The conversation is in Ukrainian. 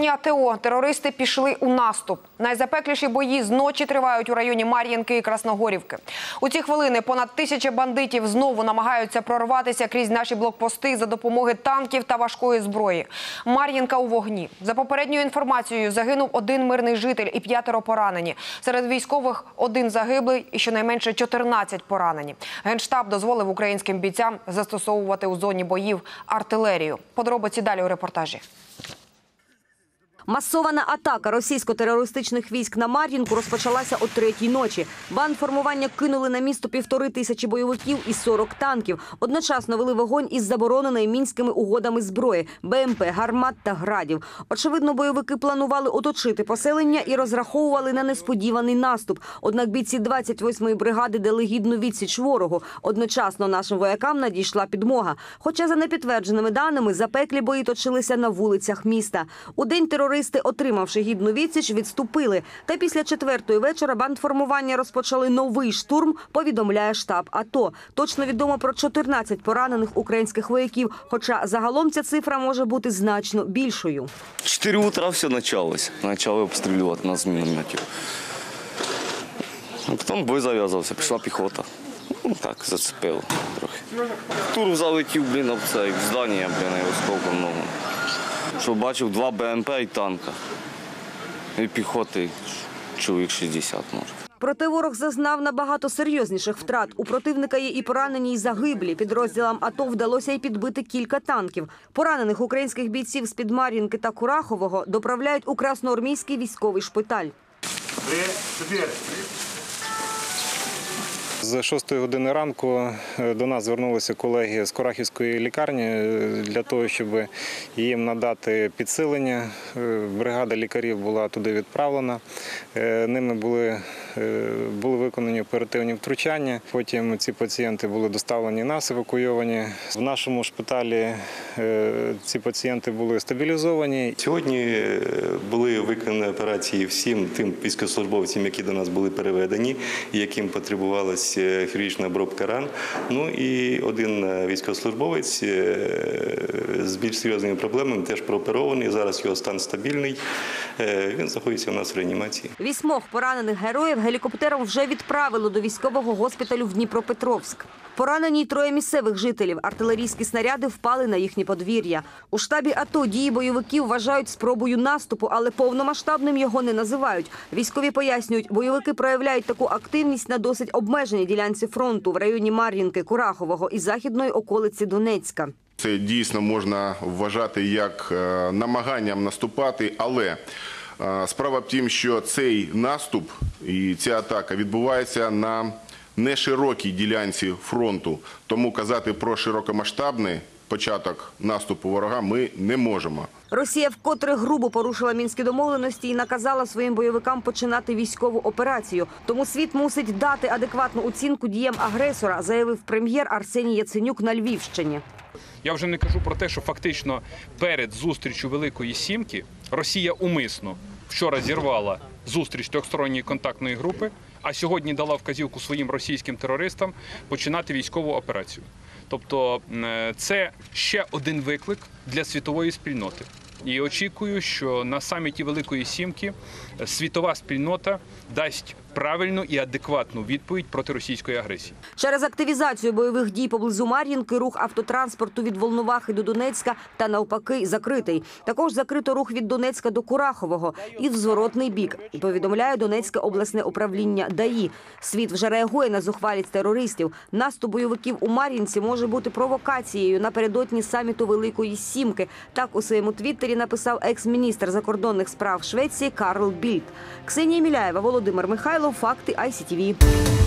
зоні АТО терористи пішли у наступ. Найзапекліші бої зночі тривають у районі Мар'їнки і Красногорівки. У ці хвилини понад тисяча бандитів знову намагаються прорватися крізь наші блокпости за допомоги танків та важкої зброї. Мар'їнка у вогні. За попередньою інформацією, загинув один мирний житель і п'ятеро поранені. Серед військових один загиблий і щонайменше 14 поранені. Генштаб дозволив українським бійцям застосовувати у зоні боїв артилерію. Подробиці далі у репортажі. Масована атака російсько-терористичних військ на Мар'їнку розпочалася о третій ночі. Бандформування кинули на місто півтори тисячі бойовиків і 40 танків. Одночасно вели вогонь із забороненої мінськими угодами зброї – БМП, гармат та градів. Очевидно, бойовики планували оточити поселення і розраховували на несподіваний наступ. Однак бійці 28-ї бригади дали гідну відсіч ворогу. Одночасно нашим воякам надійшла підмога. Хоча за непідтвердженими даними запеклі бої точилися на вулицях міста. У день терористи, отримавши гідну відсіч, відступили. Та після четвертої вечора бандформування розпочали новий штурм, повідомляє штаб АТО. Точно відомо про 14 поранених українських вояків, хоча загалом ця цифра може бути значно більшою. 4 утра все началось. Почали обстрілювати нас з мінометів. А потім бой зав'язався, пішла піхота. Ну так, зацепило трохи. Тур залетів, блін, об цей, в здання, блін, осколком много. Що бачив два БМП і танка. І піхоти чоловік 60 може. Проте ворог зазнав набагато серйозніших втрат. У противника є і поранені, і загиблі. Підрозділам АТО вдалося й підбити кілька танків. Поранених українських бійців з під Мар'їнки та Курахового доправляють у Красноармійський військовий шпиталь. З 6 години ранку е, до нас звернулися колеги з Корахівської лікарні е, для того, щоб їм надати підсилення. Е, Бригада лікарів була туди відправлена. Ними були, були виконані оперативні втручання. Потім ці пацієнти були доставлені нас, евакуйовані. В нашому шпиталі ці пацієнти були стабілізовані. Сьогодні були виконані операції всім тим військовослужбовцям, які до нас були переведені, яким потребувалася хірургічна обробка ран. Ну і один е, військовослужбовець е, з більш серйозними проблемами теж прооперований. Зараз його стан стабільний. Е, Він знаходиться у нас в реанімації. Вісьмох поранених героїв гелікоптером вже відправили до військового госпіталю в Дніпропетровськ. Поранені троє місцевих жителів. Артилерійські снаряди впали на їхні подвір'я. У штабі АТО дії бойовиків вважають спробою наступу, але повномасштабним його не називають. Військові пояснюють, бойовики проявляють таку активність на досить обмеженій ділянці фронту в районі Мар'їнки, Курахового і західної околиці Донецька. Це дійсно можна вважати як е, намаганням наступати, але е, справа в тім, що цей наступ і ця атака відбувається на неширокій ділянці фронту. Тому казати про широкомасштабний початок наступу ворога ми не можемо. Росія вкотре грубо порушила мінські домовленості і наказала своїм бойовикам починати військову операцію. Тому світ мусить дати адекватну оцінку діям агресора, заявив прем'єр Арсеній Яценюк на Львівщині. Я вже не кажу про те, що фактично перед зустрічю Великої Сімки Росія умисно вчора зірвала зустріч трьохсторонньої контактної групи, а сьогодні дала вказівку своїм російським терористам починати військову операцію. Тобто е, це ще один виклик для світової спільноти. І очікую, що на саміті Великої Сімки е, світова спільнота дасть правильну і адекватну відповідь проти російської агресії. Через активізацію бойових дій поблизу Мар'їнки рух автотранспорту від Волновахи до Донецька та навпаки закритий. Також закрито рух від Донецька до Курахового і в зворотний бік. Повідомляє Донецьке обласне управління ДАІ. Світ вже реагує на зухвалість терористів. Наступ бойовиків у Мар'їнці може бути провокацією напередодні саміту Великої Сімки. Так у своєму твіттері написав екс-міністр закордонних справ Швеції Карл Більд. Ксенія Міляєва, Володимир Михайлов. Факти ICTV.